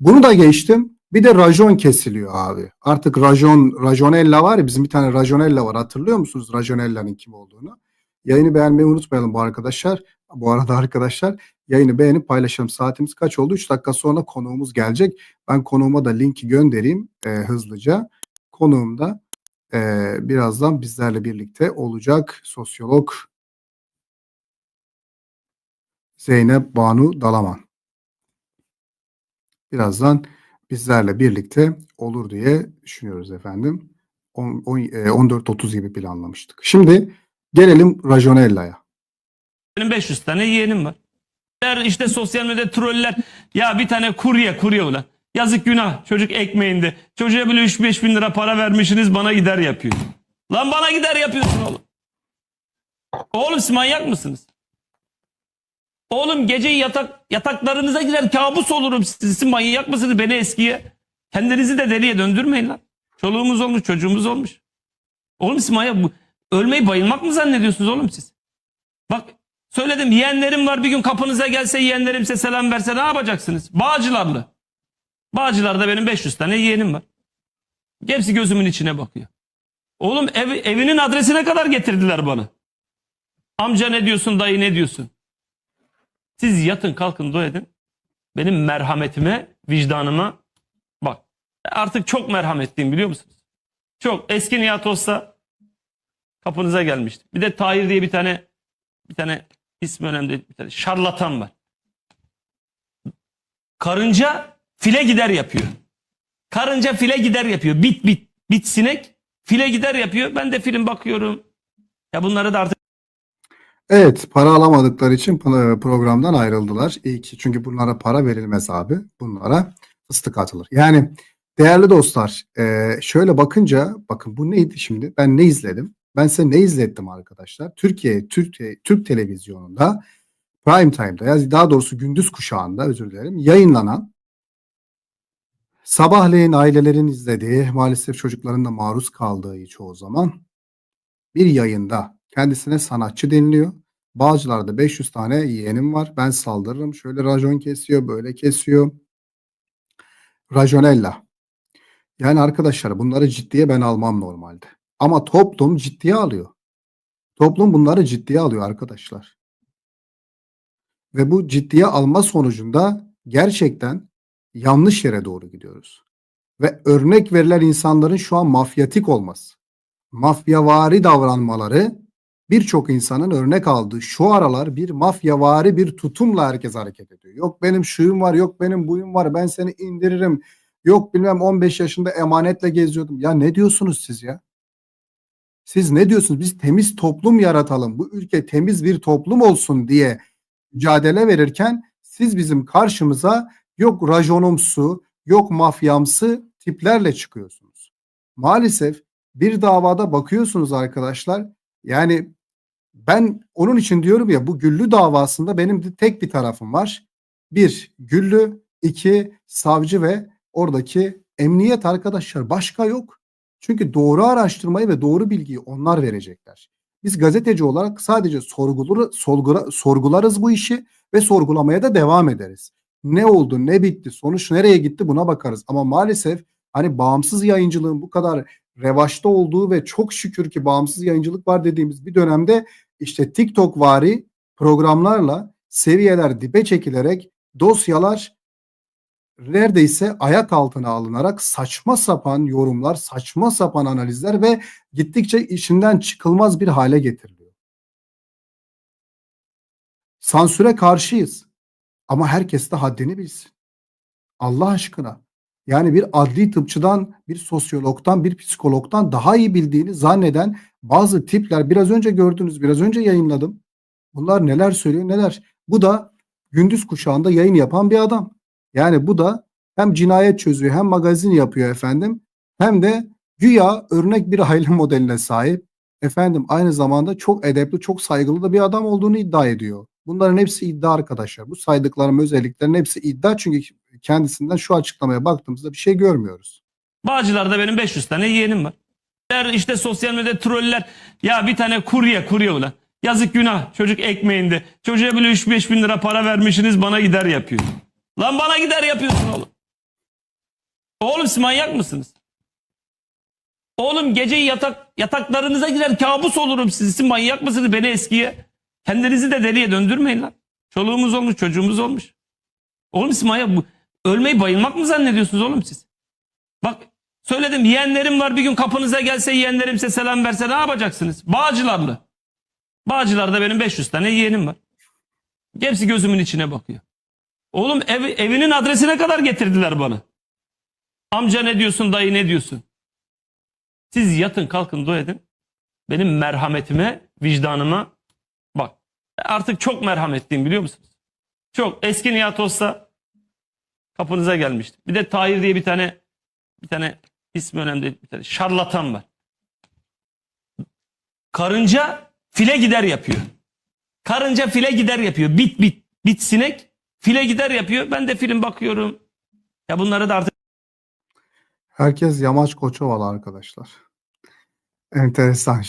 Bunu da geçtim. Bir de rajon kesiliyor abi. Artık rajon, rajonella var ya bizim bir tane rajonella var. Hatırlıyor musunuz rajonella'nın kim olduğunu? Yayını beğenmeyi unutmayalım bu arkadaşlar. Bu arada arkadaşlar yayını beğenip paylaşalım. Saatimiz kaç oldu? 3 dakika sonra konuğumuz gelecek. Ben konuğuma da linki göndereyim e, hızlıca. Konuğum da e, birazdan bizlerle birlikte olacak. Sosyolog Zeynep Banu Dalaman. Birazdan bizlerle birlikte olur diye düşünüyoruz efendim. On- on- e, 14.30 gibi planlamıştık. Şimdi gelelim Rajonella'ya. Benim 500 tane yeğenim var. İşte sosyal medya troller ya bir tane kurye kurye ulan. Yazık günah çocuk ekmeğinde. Çocuğa bile 3-5 bin lira para vermişsiniz bana gider yapıyor. Lan bana gider yapıyorsun oğlum. Oğlum siz manyak mısınız? Oğlum gece yatak yataklarınıza girer kabus olurum. Siz, siz manyak mısınız beni eskiye? Kendinizi de deliye döndürmeyin lan. Çoluğumuz olmuş çocuğumuz olmuş. Oğlum siz manyak. Ölmeyi bayılmak mı zannediyorsunuz oğlum siz? Bak söyledim yeğenlerim var bir gün kapınıza gelse yeğenlerim size selam verse ne yapacaksınız? Bağcılarlı. Bağcılar'da benim 500 tane yeğenim var. Hepsi gözümün içine bakıyor. Oğlum ev, evinin adresine kadar getirdiler bana. Amca ne diyorsun dayı ne diyorsun? Siz yatın kalkın dua edin. Benim merhametime, vicdanıma bak. Artık çok merhametliyim biliyor musunuz? Çok. Eski Nihat olsa kapınıza gelmişti. Bir de Tahir diye bir tane bir tane ismi önemli değil, bir tane şarlatan var. Karınca file gider yapıyor. Karınca file gider yapıyor. Bit bit bit sinek file gider yapıyor. Ben de film bakıyorum. Ya bunları da artık Evet, para alamadıkları için pro- programdan ayrıldılar. İyi ki çünkü bunlara para verilmez abi. Bunlara fıstık atılır. Yani değerli dostlar, e, şöyle bakınca bakın bu neydi şimdi? Ben ne izledim? Ben size ne izlettim arkadaşlar? Türkiye, Türkiye, Türk televizyonunda prime time'da ya daha doğrusu gündüz kuşağında özür dilerim yayınlanan sabahleyin ailelerin izlediği maalesef çocukların da maruz kaldığı çoğu zaman bir yayında kendisine sanatçı deniliyor. Bağcılar'da 500 tane yeğenim var. Ben saldırırım. Şöyle racon kesiyor, böyle kesiyor. Rajonella. Yani arkadaşlar bunları ciddiye ben almam normalde. Ama toplum ciddiye alıyor. Toplum bunları ciddiye alıyor arkadaşlar. Ve bu ciddiye alma sonucunda gerçekten yanlış yere doğru gidiyoruz. Ve örnek verilen insanların şu an mafyatik olması, mafyavari davranmaları birçok insanın örnek aldığı şu aralar bir mafyavari bir tutumla herkes hareket ediyor. Yok benim şuyum var, yok benim buyum var, ben seni indiririm. Yok bilmem 15 yaşında emanetle geziyordum. Ya ne diyorsunuz siz ya? Siz ne diyorsunuz? Biz temiz toplum yaratalım. Bu ülke temiz bir toplum olsun diye mücadele verirken siz bizim karşımıza yok rajonumsu, yok mafyamsı tiplerle çıkıyorsunuz. Maalesef bir davada bakıyorsunuz arkadaşlar. Yani ben onun için diyorum ya bu Güllü davasında benim de tek bir tarafım var. Bir Güllü, iki savcı ve oradaki emniyet arkadaşlar başka yok. Çünkü doğru araştırmayı ve doğru bilgiyi onlar verecekler. Biz gazeteci olarak sadece sorguları, sorgula, sorgularız bu işi ve sorgulamaya da devam ederiz. Ne oldu, ne bitti, sonuç nereye gitti buna bakarız. Ama maalesef hani bağımsız yayıncılığın bu kadar revaçta olduğu ve çok şükür ki bağımsız yayıncılık var dediğimiz bir dönemde işte TikTok vari programlarla seviyeler dibe çekilerek dosyalar neredeyse ayak altına alınarak saçma sapan yorumlar, saçma sapan analizler ve gittikçe işinden çıkılmaz bir hale getiriliyor. Sansüre karşıyız. Ama herkes de haddini bilsin. Allah aşkına. Yani bir adli tıpçıdan, bir sosyologdan, bir psikologdan daha iyi bildiğini zanneden bazı tipler biraz önce gördünüz, biraz önce yayınladım. Bunlar neler söylüyor, neler. Bu da gündüz kuşağında yayın yapan bir adam. Yani bu da hem cinayet çözüyor, hem magazin yapıyor efendim, hem de güya örnek bir aile modeline sahip. Efendim aynı zamanda çok edepli, çok saygılı da bir adam olduğunu iddia ediyor. Bunların hepsi iddia arkadaşlar. Bu saydıklarım özelliklerin hepsi iddia çünkü kendisinden şu açıklamaya baktığımızda bir şey görmüyoruz. Bağcılar'da benim 500 tane yeğenim var. Der işte sosyal medya troller ya bir tane kurye kurye ulan. Yazık günah çocuk ekmeğinde. Çocuğa bile 3-5 bin lira para vermişsiniz bana gider yapıyor. Lan bana gider yapıyorsun oğlum. Oğlum siz manyak mısınız? Oğlum gece yatak yataklarınıza girer kabus olurum siz. Siz manyak mısınız beni eskiye? Kendinizi de deliye döndürmeyin lan. Çoluğumuz olmuş çocuğumuz olmuş. Oğlum manyak bu. Ölmeyi bayılmak mı zannediyorsunuz oğlum siz? Bak söyledim yeğenlerim var bir gün kapınıza gelse yeğenlerim size selam verse ne yapacaksınız? Bağcılarlı. Bağcılar'da benim 500 tane yeğenim var. Hepsi gözümün içine bakıyor. Oğlum ev, evinin adresine kadar getirdiler bana. Amca ne diyorsun dayı ne diyorsun? Siz yatın kalkın dua. Benim merhametime, vicdanıma. Artık çok merhametliyim biliyor musunuz? Çok. Eski Nihat olsa kapınıza gelmişti. Bir de Tahir diye bir tane bir tane ismi önemli değil. Bir tane şarlatan var. Karınca file gider yapıyor. Karınca file gider yapıyor. Bit bit. Bit sinek file gider yapıyor. Ben de film bakıyorum. Ya bunları da artık Herkes yamaç koçovalı arkadaşlar. Enteresan.